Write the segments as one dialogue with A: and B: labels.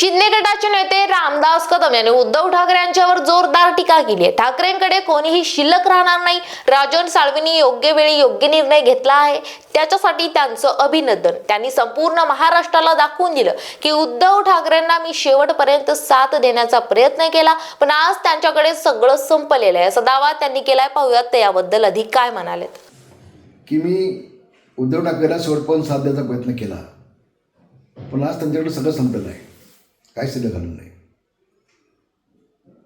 A: शिंदे गटाचे नेते रामदास कदम यांनी उद्धव ठाकरे यांच्यावर जोरदार टीका केली आहे. ठाकरेंकडे कोणीही शिल्लक राहणार नाही. राजन साळवींनी योग्य वेळी योग्य निर्णय घेतला आहे. त्याच्यासाठी त्यांचं अभिनंदन. त्यांनी संपूर्ण महाराष्ट्राला दाखवून दिलं की उद्धव ठाकरेंना मी शेवटपर्यंत साथ देण्याचा प्रयत्न केला पण आज त्यांच्याकडे सगळं संपलेलं आहे. असा दावा त्यांनी केलाय. पाहूयात ते याबद्दल अधिक काय म्हणालेत.
B: की मी उद्धव ठाकरेला शेवटपर्यंत साथ द्यायचा प्रयत्न केला. पण आज त्यांच्याकडे सगळं संपलेलं आहे. काहीच शिल्लक घालून नाही.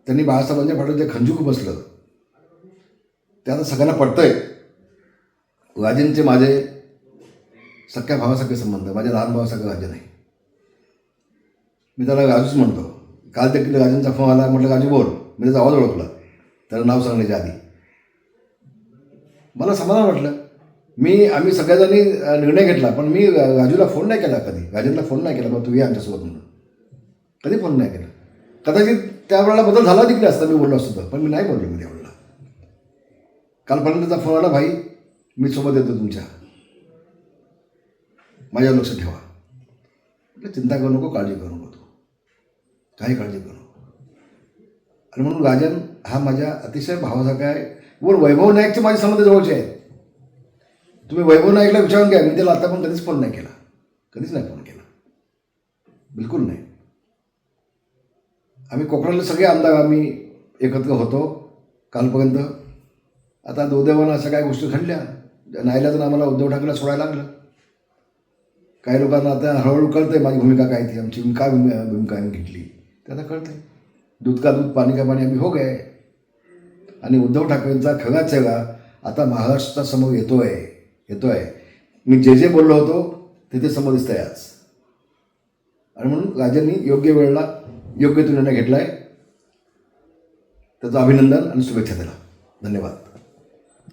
B: त्यांनी बाळासाहेबांच्या फाटत जे खंजूक बसलं ते आता सगळ्यांना पडतंय राजेंचे माझे सख्या भावासारखे संबंध माझ्या लहान भावासारखं राजन आहे मी त्याला राजूच म्हणतो. काल देखील राजेंचा फोन आला म्हटलं राजू बोल मी त्याचा आवाज ओळखला. त्याला नाव सांगण्याच्या आधी. मला समाधान वाटलं. मी आम्ही सगळ्याजणी निर्णय घेतला पण मी राजूला फोन नाही केला कधी. राजेंना फोन नाही केला बा तू ये आमच्यासोबत म्हणून. कधी फोन नाही केला. कदाचित त्यावेळेला बदल झाला तिकडे असता मी बोललो असतो पण मी नाही बोललो मी त्यावेळेला कालपर्यंतचा फोन आला भाई मी सोबत येतो तुमच्या. माझ्यावर लक्ष ठेवा. म्हटलं चिंता करू नको काळजी करू नको तू. काही काळजी करू नको. आणि म्हणून राजन हा माझ्या अतिशय भावासारखा आहे. वर वैभव नाईकचे माझे संबंध जवळचे आहेत. तुम्ही वैभव नाईकला विचारून घ्या मी त्याला आता पण कधीच फोन नाही केला. कधीच नाही फोन केला. बिलकुल नाही. आम्ही कोकणातले सगळे आमदार आम्ही एकत्र होतो कालपर्यंत. आता दुर्दैवानं अशा काही गोष्टी घडल्या. तर आम्हाला उद्धव ठाकरेला सोडायला लागलं. काही लोकांना आता हळूहळू कळतंय माझी भूमिका काय ती आमची काय भूमि- भूमिका आम्ही घेतली. ते आता कळतंय. दूध का दूध पाणी का पाणी आम्ही हो गए. आणि उद्धव ठाकरेंचा खगा चेहरा आता महाराष्ट्रासमोर येतो आहे येतो आहे मी जे जे बोललो होतो ते ते समोर दिसतंय आज. आणि म्हणून राजांनी योग्य वेळेला योग्य तो निर्णय घेतला आहे त्याचं अभिनंदन आणि शुभेच्छा दिला धन्यवाद.